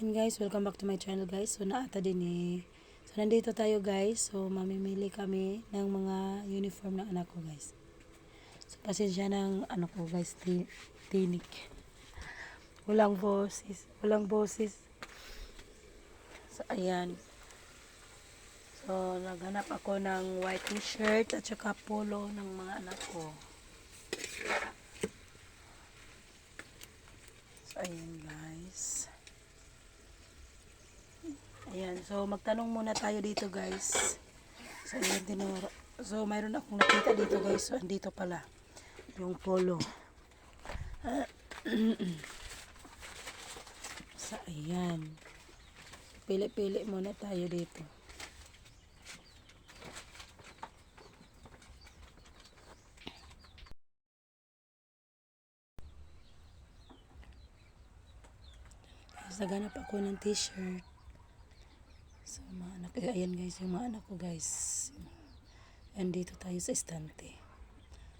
Yun guys, welcome back to my channel guys. So naata din eh. So nandito tayo guys. So mamimili kami ng mga uniform ng anak ko guys. So pasensya ng ano ko guys, ti tinik. Walang boses, walang boses. So ayan. So naghanap ako ng white t-shirt at saka polo ng mga anak ko. So ayan guys. Ayan, so magtanong muna tayo dito guys. So ayan tinuro. So mayroon akong nakita dito guys. So andito pala yung polo. so ayan. Pili-pili muna tayo dito. Guys, naghanap ako ng t-shirt. So, mga anak, eh, ayan guys, yung mga anak ko guys. Ayan dito tayo sa estante.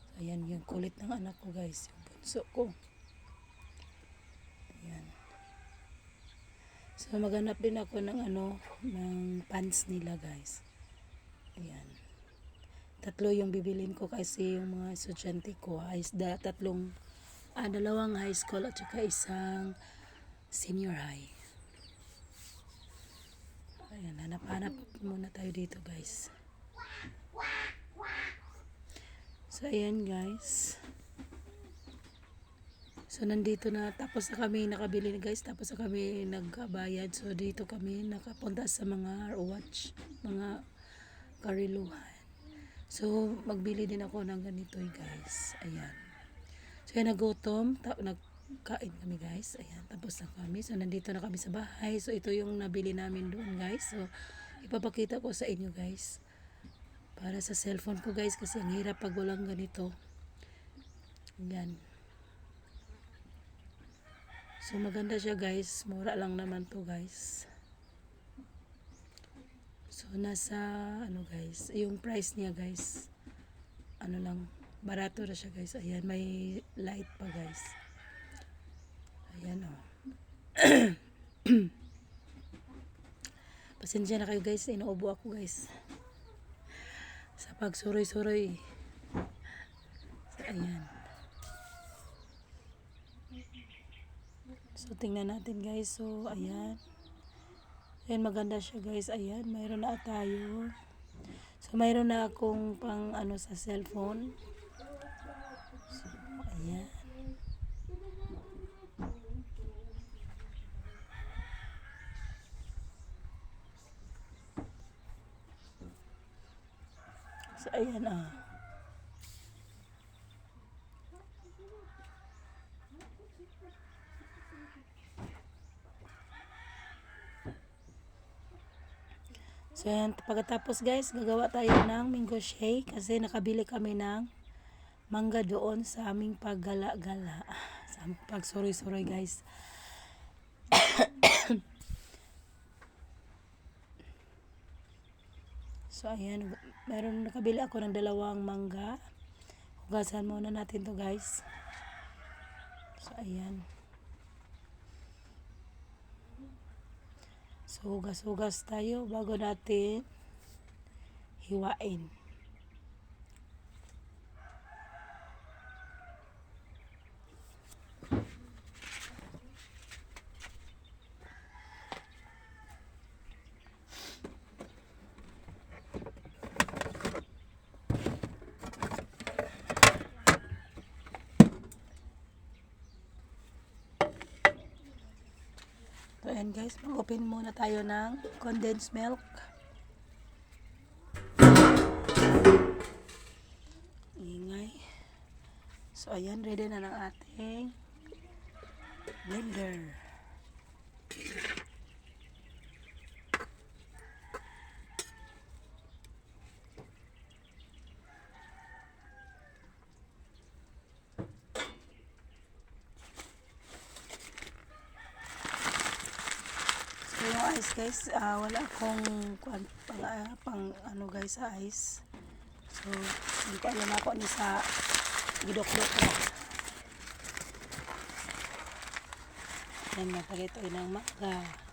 So, ayan yung kulit ng anak ko guys, yung bunso ko. Ayan. So, maghanap din ako ng ano, ng pants nila guys. Ayan. Tatlo yung bibilin ko kasi yung mga estudyante ko ay da, tatlong, ah, dalawang high school at saka isang senior high. Ayan, hanap-hanap muna tayo dito guys. So, ayan guys. So, nandito na, tapos na kami nakabili na guys, tapos na kami nagkabayad. So, dito kami nakapunta sa mga watch, mga kariluhan. So, magbili din ako ng ganito eh, guys. Ayan. So, ayan, nagutom. Ta- nagkain kami, guys. Ayan, tapos na kami. So, nandito na kami sa bahay. So, ito yung nabili namin doon, guys. So, ipapakita ko sa inyo, guys. Para sa cellphone ko, guys. Kasi ang hirap pag walang ganito. Ayan. So, maganda siya, guys. Mura lang naman to, guys. So, nasa, ano guys, yung price niya guys, ano lang, barato na siya guys. Ayan, may light pa guys. Ayan oh. Pasensya na kayo guys, inuubo ako guys. Sa pagsuroy-suroy. So, ayan. So, tingnan natin guys. So, ayan. Ayan, maganda siya guys. Ayan, mayroon na tayo. So, mayroon na akong pang ano sa cellphone. So, ayan. So, ayan ah. So yan, pagkatapos guys, gagawa tayo ng mango shake kasi nakabili kami ng mangga doon sa aming paggala-gala. Sa aming pagsuroy-suroy guys. So ayan, meron nakabili ako ng dalawang mangga. Hugasan muna natin to guys. So ayan. So, hugas-hugas tayo bago natin hiwain. So, ayan guys, mag-open muna tayo ng condensed milk. Ingay. So, ayan, ready na ng ating blender. So, yung ice guys, ah, wala akong pang, ah, pang ano guys sa ice. So, hindi ko alam ako ni sa gidok-dok ko. Yan, napalito ng mangga.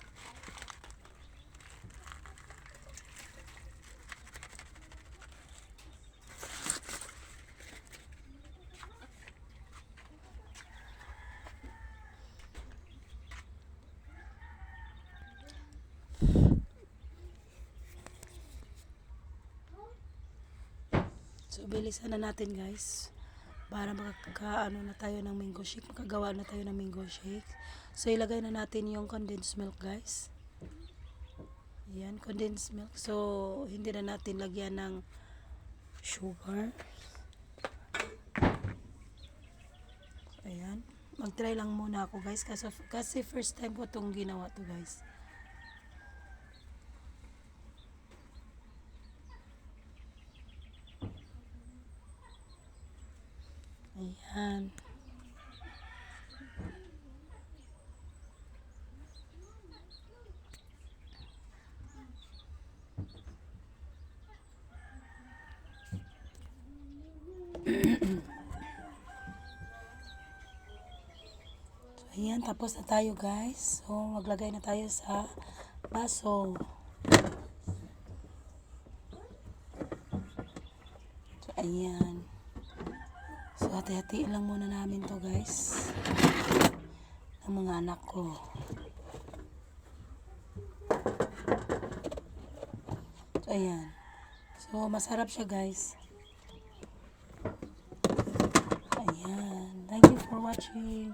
So, bilisan na natin guys. Para makakaano na tayo ng mango shake. Makagawa na tayo ng mango shake. So, ilagay na natin yung condensed milk guys. Yan, condensed milk. So, hindi na natin lagyan ng sugar. Ayan. Mag-try lang muna ako guys. Kasi, kasi first time ko itong ginawa to guys. Ayan. So, ayan, tapos na tayo guys. So, maglagay na tayo sa baso. So, ayan. Hati-hatiin lang muna namin to guys. Ng mga anak ko. So, ayan. So, masarap siya guys. Ayan. Thank you for watching.